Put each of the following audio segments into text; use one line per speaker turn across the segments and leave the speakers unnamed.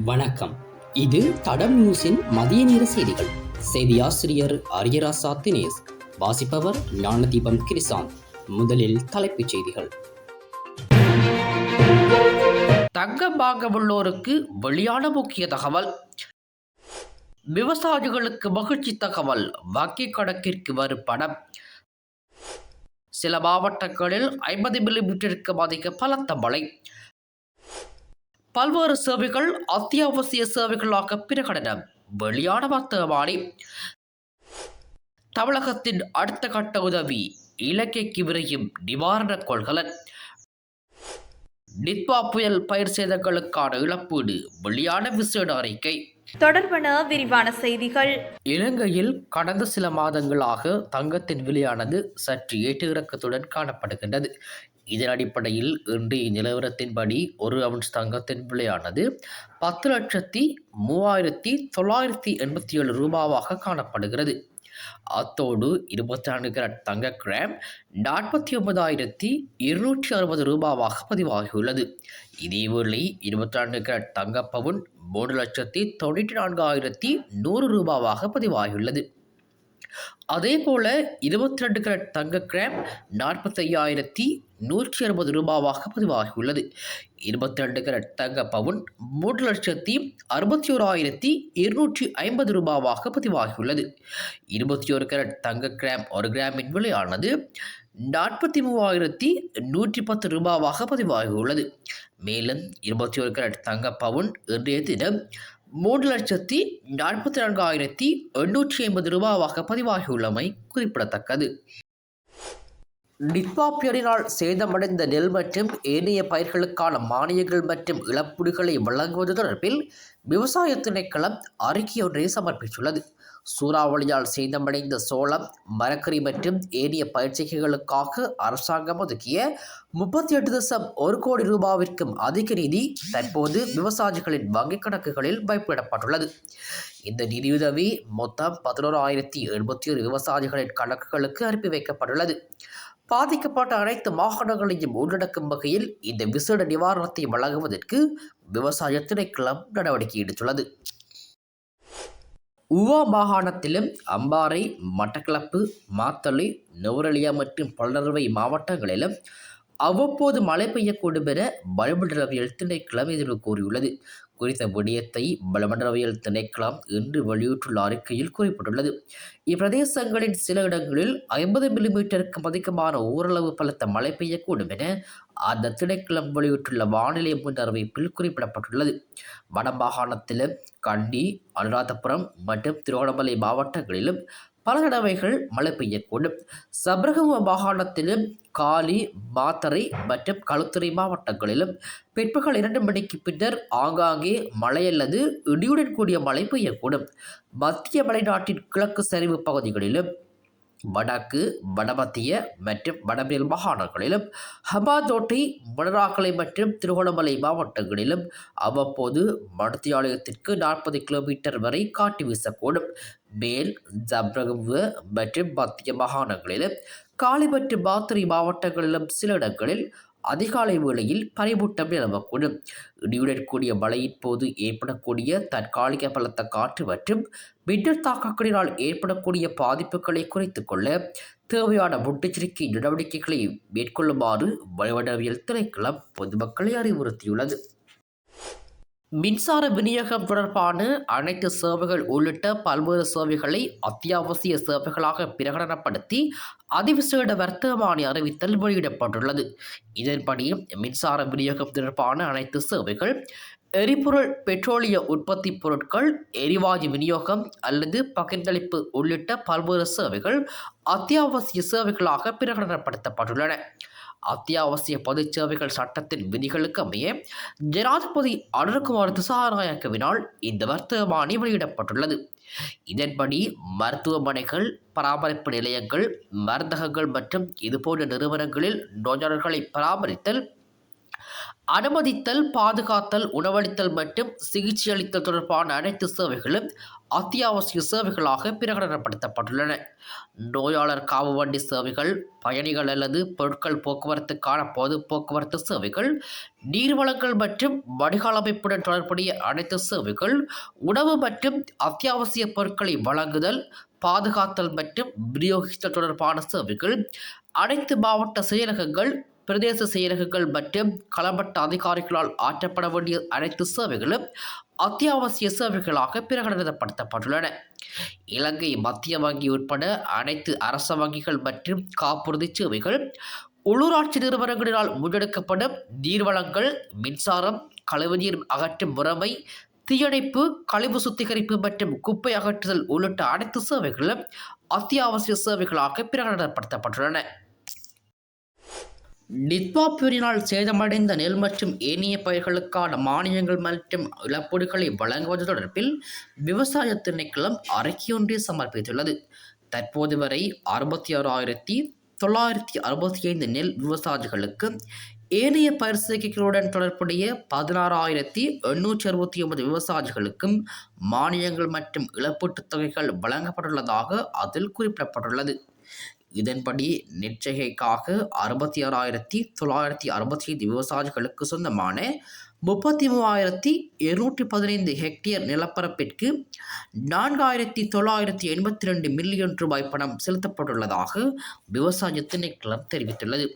வணக்கம். இது தடம் நியூஸின் மதிய நேர செய்திகள். செய்தி ஆசிரியர் அரியராசா தினேஷ் வாசிப்பவர் ஞானதீபம் கிரிசாந்த் முதலில் தலைப்புச் செய்திகள்.
தங்கம் வாங்க உள்ளோருக்கு வெளியான முக்கிய தகவல். விவசாயிகளுக்கு மகிழ்ச்சி தகவல். வங்கி கணக்கிற்கு வரும் பணம் சில மாவட்டங்களில் ஐம்பது மில்லிமீட்டருக்கு அதிக பலத்த மழை. பல்வேறு சேவைகள் அத்தியாவசிய சேவைகளாக பிரகடனம் வெளியான வர்த்தமானி தமிழகத்தின் அடுத்த கட்ட உதவி இலங்கைக்கு விரையும் நிவாரண கொள்கலன். நித்வா புயல் பயிர் சேதங்களுக்கான இழப்பீடு வெளியான விசேட அறிக்கை.
தொடர்பன விரிவான செய்திகள்.
இலங்கையில் கடந்த சில மாதங்களாக தங்கத்தின் விலையானது சற்று ஏற்ற இறக்கத்துடன் காணப்படுகின்றது. இதன் அடிப்படையில் இன்றைய நிலவரத்தின்படி ஒரு அவுன்ஸ் தங்கத்தின் விலையானது பத்து லட்சத்தி மூவாயிரத்தி தொள்ளாயிரத்தி எண்பத்தி ஏழு ரூபாவாக காணப்படுகிறது. அத்தோடு இருபத்தி நான்கு கிராட் தங்க கிராம் நாற்பத்தி ஒன்பதாயிரத்தி இருநூற்றி அறுபது ரூபாவாக பதிவாகியுள்ளது. இதேவேளை இருபத்தி நான்கு கிராட் தங்க பவுன் மூன்று லட்சத்தி தொண்ணூற்றி நான்காயிரத்தி நூறு ரூபாவாக பதிவாகியுள்ளது. அதே போல் இருபத்தி ரெண்டு கிராட் தங்க கிராம் நாற்பத்தையாயிரத்தி நூற்றி அறுபது ரூபாவாக பதிவாகியுள்ளது. இருபத்தி ரெண்டு கிராட் தங்க பவுன் மூன்று லட்சத்தி அறுபத்தி ஓராயிரத்தி இருநூற்றி ஐம்பது ரூபாவாக பதிவாகியுள்ளது. இருபத்தி ஒரு கேரட் தங்க கிராம் ஒரு கிராமின் விலையானது நாற்பத்தி மூவாயிரத்தி நூற்றி பத்து ரூபாவாக பதிவாகியுள்ளது. மேலும் இருபத்தி ஒரு கேரட் தங்க பவுன் இன்றைய தினம் மூன்று லட்சத்தி நாற்பத்தி நான்காயிரத்தி எண்ணூற்றி ஐம்பது ரூபாவாக பதிவாகியுள்ளமை குறிப்பிடத்தக்கது. நித்வா புயலினால் சேதமடைந்த நெல் மற்றும் ஏனைய பயிர்களுக்கான மானியங்கள் மற்றும் இழப்பீடுகளை வழங்குவது தொடர்பில் விவசாய திணைக்களம் அறிக்கை ஒன்றை சமர்ப்பித்துள்ளது. சூறாவளியால் சேதமடைந்த சோளம் மரக்கறி மற்றும் ஏனைய பயிற்சிகளுக்காக அரசாங்கம் ஒதுக்கிய முப்பத்தி எட்டு தசம் ஒரு கோடி ரூபாவிற்கும் அதிக நிதி தற்போது விவசாயிகளின் வங்கிக் கணக்குகளில் வைப்பிடப்பட்டுள்ளது இந்த நிதியுதவி மொத்தம் பதினோராயிரத்தி எழுபத்தி ஒரு விவசாயிகளின் கணக்குகளுக்கு அனுப்பி வைக்கப்பட்டுள்ளது. பாதிக்கப்பட்ட அனைத்து மாகாணங்களையும் உள்ளடக்கும் வகையில் இந்த விசேட நிவாரணத்தை வழங்குவதற்கு விவசாய திணைக்களம் நடவடிக்கை எடுத்துள்ளது. உவா மாகாணத்திலும் அம்பாறை மட்டக்களப்பு மாத்தளை நுவரெலியா மற்றும் பலனறுவை மாவட்டங்களிலும் அவ்வப்போது மழை பெய்யக்கூடும் என வளிமண்டலவியல் திணைக்களம் எதிர்வு கூறியுள்ளது. குறித்த விடயத்தை வளிமண்டலவியல் திணைக்களம் இன்று வெளியிட்டுள்ள அறிக்கையில் குறிப்பிட்டுள்ளது. இப்பிரதேசங்களின் சில இடங்களில் ஐம்பது மில்லிமீட்டருக்கும் அதிகமான ஓரளவு பலத்த மழை பெய்யக்கூடும் என அந்த திணைக்களம் வெளியிட்டுள்ள வானிலை முன்னறிவிப்பில் குறிப்பிடப்பட்டுள்ளது. வடமாகாணத்திலும் கண்டி அனுராதபுரம் மற்றும் திருவண்ணாமலை மாவட்டங்களிலும் பல தடவைகள் மழை பெய்யக்கூடும். சபரகம மாகாணத்திலும் காலி மாத்தரை மற்றும் களுத்துறை மாவட்டங்களிலும் பிற்பகல் இரண்டு மணிக்கு பின்னர் ஆங்காங்கே மழை அல்லது இடியுடன் கூடிய மழை பெய்யக்கூடும். மத்திய மலைநாட்டின் கிழக்கு சரிவு பகுதிகளிலும் வடக்கு வடமத்திய மற்றும் வடமேல் மாகாணங்களிலும் ஹபாதோட்டை மணராக்கலை மற்றும் திருகோணமலை மாவட்டங்களிலும் அவ்வப்போது மடத்தியாலயத்திற்கு நாற்பது கிலோமீட்டர் வரை காட்டு வீசக்கூடும். மேல் ஜப்ரகுவ மற்றும் மத்திய மாகாணங்களிலும் காலி மற்றும் மாத்திரை மாவட்டங்களிலும் சில இடங்களில் அதிகாலை வேளையில் பனிமூட்டம் நிலவக்கூடும். இடியுடன் கூடிய மழையின் போது ஏற்படக்கூடிய தற்காலிக பலத்த காற்று மற்றும் மின்னல் தாக்கங்களினால் ஏற்படக்கூடிய பாதிப்புகளை குறைத்துக் கொள்ள தேவையான முன்னெச்சரிக்கை நடவடிக்கைகளை மேற்கொள்ளுமாறு வலுவடவியல் திணைக்களம் பொதுமக்களை அறிவுறுத்தியுள்ளது. மின்சார விநியோகம் தொடர்பான அனைத்து சேவைகள் உள்ளிட்ட பல்வேறு சேவைகளை அத்தியாவசிய சேவைகளாக பிரகடனப்படுத்தி அதிவிசேட வர்த்தகமானி அறிவித்தல் வெளியிடப்பட்டுள்ளது. இதன்படி மின்சார விநியோகம் தொடர்பான அனைத்து சேவைகள் எரிபொருள் பெட்ரோலிய உற்பத்தி பொருட்கள் எரிவாயு விநியோகம் அல்லது பகிர்ந்தளிப்பு உள்ளிட்ட பல்வேறு சேவைகள் அத்தியாவசிய சேவைகளாக பிரகடனப்படுத்தப்பட்டுள்ளன. அத்தியாவசிய பொது சேவைகள் சட்டத்தின் விதிகளுக்கு அமைய ஜனாதிபதி அனுர்குமார் திசாநாயக்கவினால் இந்த மருத்துவமனை வெளியிடப்பட்டுள்ளது. இதன்படி மருத்துவமனைகள் பராமரிப்பு நிலையங்கள் மருந்தகங்கள் மற்றும் இதுபோன்ற நிறுவனங்களில் நோயாளர்களை பராமரித்தல் அனுமதித்தல் பாதுகாத்தல் உணவளித்தல் மற்றும் சிகிச்சை அளித்தல் தொடர்பான அனைத்து சேவைகளும் அத்தியாவசிய சேவைகளாக பிரகடனப்படுத்தப்பட்டுள்ளன. நோயாளர் காவு வண்டி சேவைகள் பயணிகள் அல்லது பொருட்கள் போக்குவரத்துக்கான பொது போக்குவரத்து சேவைகள் நீர்வளங்கள் மற்றும் வடிகால் அமைப்புடன் தொடர்புடைய அனைத்து சேவைகள் உணவு மற்றும் அத்தியாவசிய பொருட்களை வழங்குதல் பாதுகாத்தல் மற்றும் விநியோகித்தல் தொடர்பான சேவைகள் அனைத்து மாவட்ட செயலகங்கள் பிரதேச செயலகங்கள் மற்றும் களமட்ட அதிகாரிகளால் ஆற்றப்பட வேண்டிய அனைத்து சேவைகளும் அத்தியாவசிய சேவைகளாக பிரகடனப்படுத்தப்பட்டுள்ளன. இலங்கை மத்திய வங்கி உட்பட அனைத்து அரச வங்கிகள் மற்றும் காப்புறுதி சேவைகள் உள்ளூராட்சி நிறுவனங்களினால் முன்னெடுக்கப்படும் நீர்வளங்கள் மின்சாரம் கழிவுநீர் அகற்றும் முறைமை தீயணைப்பு கழிவு சுத்திகரிப்பு மற்றும் குப்பை அகற்றுதல் உள்ளிட்ட அனைத்து சேவைகளும் அத்தியாவசிய சேவைகளாக பிரகடனப்படுத்தப்பட்டுள்ளன. நித்வா புயலினால் சேதமடைந்த நெல் மற்றும் ஏனைய பயிர்களுக்கான மானியங்கள் மற்றும் இழப்பீடுகளை வழங்குவது தொடர்பில் விவசாய திணைக்களம் அறிக்கையொன்றை சமர்ப்பித்துள்ளது. தற்போது வரை அறுபத்தி ஆறாயிரத்தி தொள்ளாயிரத்தி அறுபத்தி ஐந்து நெல் விவசாயிகளுக்கு ஏனைய பயிர் சேர்க்கைகளுடன் தொடர்புடைய பதினாறாயிரத்தி எண்ணூற்றி அறுபத்தி ஒன்பது விவசாயிகளுக்கும் மானியங்கள் மற்றும் இழப்பீட்டுத் தொகைகள் வழங்கப்பட்டுள்ளதாக அதில் குறிப்பிடப்பட்டுள்ளது. இதன்படி நெற்செய்கைக்காக அறுபத்தி ஆறாயிரத்தி தொள்ளாயிரத்தி அறுபத்தி ஐந்து விவசாயிகளுக்கு சொந்தமான முப்பத்தி மூவாயிரத்தி இருநூற்றி பதினைந்து ஹெக்டேர் நிலப்பரப்பிற்கு நான்காயிரத்தி தொள்ளாயிரத்தி எண்பத்தி ரெண்டு மில்லியன் ரூபாய் பணம் செலுத்தப்பட்டுள்ளதாக விவசாய திணைக்களம் தெரிவித்துள்ளது.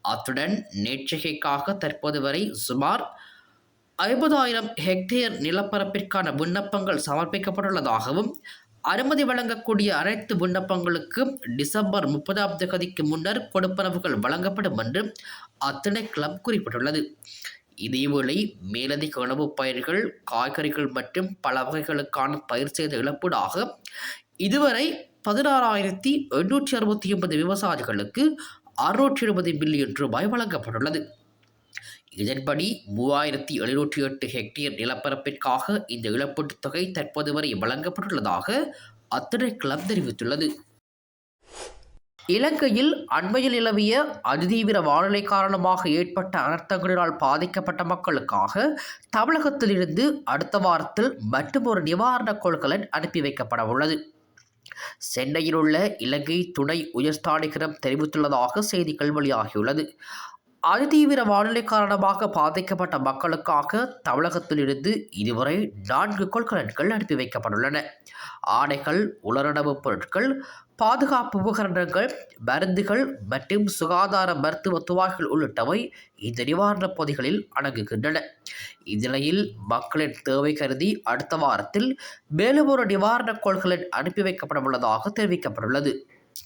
அத்துடன் நேற்றகைக்காக தற்போது வரை சுமார் ஐம்பதாயிரம் ஹெக்டேர் நிலப்பரப்பிற்கான விண்ணப்பங்கள் சமர்ப்பிக்கப்பட்டுள்ளதாகவும் அனுமதி வழங்கக்கூடிய அனைத்து விண்ணப்பங்களுக்கும் டிசம்பர் முப்பதாம் தேதிக்கு முன்னர் கொடுப்பனவுகள் வழங்கப்படும் என்று அத்திணைக்களம் குறிப்பிட்டுள்ளது. இதேவேளை மேலதிக உணவுப் பயிர்கள் காய்கறிகள் மற்றும் பல வகைகளுக்கான பயிர் செய்த இழப்பீடாக இதுவரை பதினாறாயிரத்தி எண்ணூற்றி அறுபத்தி ஒன்பது விவசாயிகளுக்கு அறுநூற்றி எழுபது மில்லியன் ரூபாய் வழங்கப்பட்டுள்ளது. இதன்படி மூவாயிரத்தி எழுநூற்றி எட்டு ஹெக்டேர் நிலப்பரப்பிற்காக இந்த இழப்பீட்டுத் தொகை தற்போது வரை வழங்கப்பட்டுள்ளதாக அத்திணைக்களம் தெரிவித்துள்ளது. இலங்கையில் அண்மையில் நிலவிய அதிதீவிர வானிலை காரணமாக ஏற்பட்ட அனர்த்தங்களினால் பாதிக்கப்பட்ட மக்களுக்காக தமிழகத்திலிருந்து அடுத்த வாரத்தில் மற்றொரு நிவாரணக் கொள்கலன் அனுப்பி வைக்கப்பட உள்ளது. சென்னையில் உள்ள இலங்கை துணை உயர்ஸ்தானிகரம் தெரிவித்துள்ளதாக செய்திகள் வெளியாகியுள்ளது. அதிதீவிர வானிலை காரணமாக பாதிக்கப்பட்ட மக்களுக்காக தமிழகத்திலிருந்து இதுவரை நான்கு கொள்கலன்கள் அனுப்பி வைக்கப்பட்டுள்ளன. ஆடைகள் உலரடவு பொருட்கள் பாதுகாப்பு உபகரணங்கள் மருந்துகள் மற்றும் சுகாதார மருத்துவ துவாய்கள் உள்ளிட்டவை இந்த நிவாரணப் பகுதிகளில் அடங்குகின்றன. இந்நிலையில் மக்களின் தேவை கருதி அடுத்த வாரத்தில் மேலும் ஒரு நிவாரணக் கொள்கலன் அனுப்பி வைக்கப்பட உள்ளதாக தெரிவிக்கப்பட்டுள்ளது.